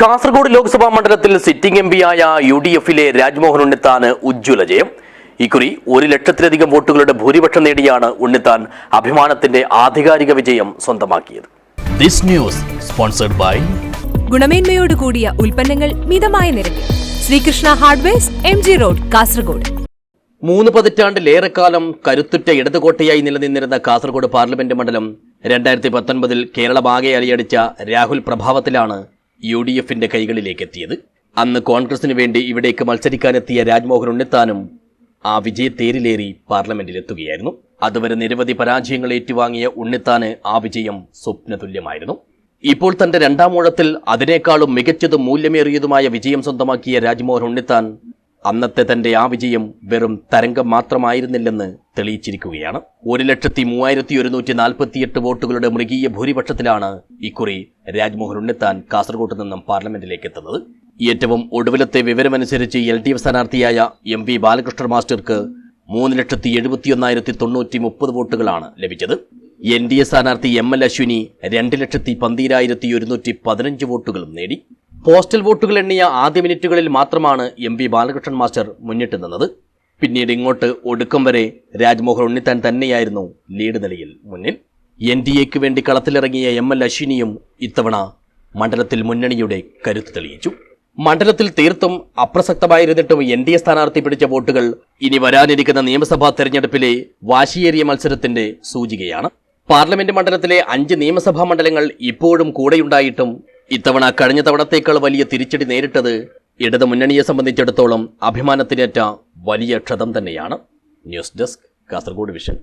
കാസർഗോഡ് ലോക്സഭാ മണ്ഡലത്തിൽ sitting M പിയായ U D എഫിലെ രാജ്മോഹൻ ഉണ്ണിത്താന് ഉജ്ജ്വല ജയം. ഇക്കുറി ഒരു ലക്ഷത്തിലധികം വോട്ടുകളുടെ ഭൂരിപക്ഷം നേടിയാണ് ഉണ്ണിത്താൻ അഭിമാനത്തിന്റെ ആധികാരിക വിജയം സ്വന്തമാക്കിയത്. ദിസ് ന്യൂസ് സ്പോൺസർഡ് ബൈ ഗുണമേന്മയോട് കൂടിയ ഉൽപ്പന്നങ്ങൾ മിതമായ നിരക്കിൽ. Sreekrishna hardwares M G road Kasaragod. മൂന്ന് പതിറ്റാണ്ടിലേറെക്കാലം കരുത്തുറ്റ ഇടതുകോട്ടയായി നിലനിന്നിരുന്ന കാസർഗോഡ് പാർലമെന്റ് മണ്ഡലം രണ്ടായിരത്തി പത്തൊൻപതിൽ കേരളമാകെ അലിയടിച്ച രാഹുൽ പ്രഭാവത്തിലാണ് യു ഡി എഫിന്റെ കൈകളിലേക്ക് എത്തിയത് അന്ന് കോൺഗ്രസിന് വേണ്ടി ഇവിടേക്ക് മത്സരിക്കാനെത്തിയ രാജ്മോഹൻ ഉണ്ണിത്താനും ആ വിജയത്തേരിലേറി പാർലമെന്റിലെത്തുകയായിരുന്നു. അതുവരെ നിരവധി പരാജയങ്ങൾ ഏറ്റുവാങ്ങിയ ഉണ്ണിത്താന് ആ വിജയം സ്വപ്നതുല്യമായിരുന്നു. ഇപ്പോൾ തന്റെ രണ്ടാം ഊഴത്തിൽ അതിനേക്കാളും മികച്ചതും മൂല്യമേറിയതുമായ വിജയം സ്വന്തമാക്കിയ രാജ്മോഹൻ ഉണ്ണിത്താൻ അന്നത്തെ തന്റെ ആ വിജയം വെറും തരംഗം മാത്രമായിരുന്നില്ലെന്ന് തെളിയിച്ചിരിക്കുകയാണ്. ഒരു ലക്ഷത്തി മൂവായിരത്തി ഒരുന്നൂറ്റി നാൽപ്പത്തിയെട്ട് വോട്ടുകളുടെ മൃഗീയ ഭൂരിപക്ഷത്തിലാണ് ഇക്കുറി രാജ്മോഹൻ ഉണ്ണിത്താൻ കാസർഗോഡ് നിന്നും പാർലമെന്റിലേക്ക് എത്തുന്നത്. ഏറ്റവും ഒടുവിലത്തെ വിവരമനുസരിച്ച് എൽ ഡി എഫ് സ്ഥാനാർത്ഥിയായ എം വി ബാലകൃഷ്ണൻ മാസ്റ്റർക്ക് മൂന്ന് ലക്ഷത്തി എഴുപത്തിയൊന്നായിരത്തി തൊണ്ണൂറ്റി മുപ്പത് വോട്ടുകളാണ് ലഭിച്ചത്. എൻ ഡി എ സ്ഥാനാർത്ഥി എം എൽ അശ്വിനി രണ്ട് ലക്ഷത്തി പന്തീരായിരത്തി ഒരുന്നൂറ്റി പതിനഞ്ച് വോട്ടുകളും നേടി. പോസ്റ്റൽ വോട്ടുകൾ എണ്ണിയ ആദ്യ മിനിറ്റുകളിൽ മാത്രമാണ് എം പി ബാലകൃഷ്ണൻ മാസ്റ്റർ മുന്നിട്ട് നിന്നത്. പിന്നീട് ഇങ്ങോട്ട് ഒടുക്കം വരെ രാജ്മോഹൻ ഉണ്ണിത്താൻ തന്നെയായിരുന്നു ലീഡ് നിലയിൽ മുന്നിൽ. എൻ ഡി എക്ക് വേണ്ടി കളത്തിലിറങ്ങിയ എം എൽ അശ്വിനിയും ഇത്തവണ മണ്ഡലത്തിൽ മുന്നണിയുടെ കരുത്ത് തെളിയിച്ചു. മണ്ഡലത്തിൽ തീർത്തും അപ്രസക്തമായിരുന്നിട്ടും എൻ ഡി എ സ്ഥാനാർത്ഥി പിടിച്ച വോട്ടുകൾ ഇനി വരാനിരിക്കുന്ന നിയമസഭാ തെരഞ്ഞെടുപ്പിലെ വാശിയേറിയ മത്സരത്തിന്റെ സൂചികയാണ്. പാർലമെന്റ് മണ്ഡലത്തിലെ അഞ്ച് നിയമസഭാ മണ്ഡലങ്ങൾ ഇപ്പോഴും കൂടെയുണ്ടായിട്ടും ഇത്തവണ കഴിഞ്ഞ തവണത്തേക്കാൾ വലിയ തിരിച്ചടി നേരിട്ടത് ഇടത് മുന്നണിയെ സംബന്ധിച്ചിടത്തോളം അഭിമാനത്തിനേറ്റ വലിയ ക്ഷതം തന്നെയാണ്. News desk Kasaragod vision.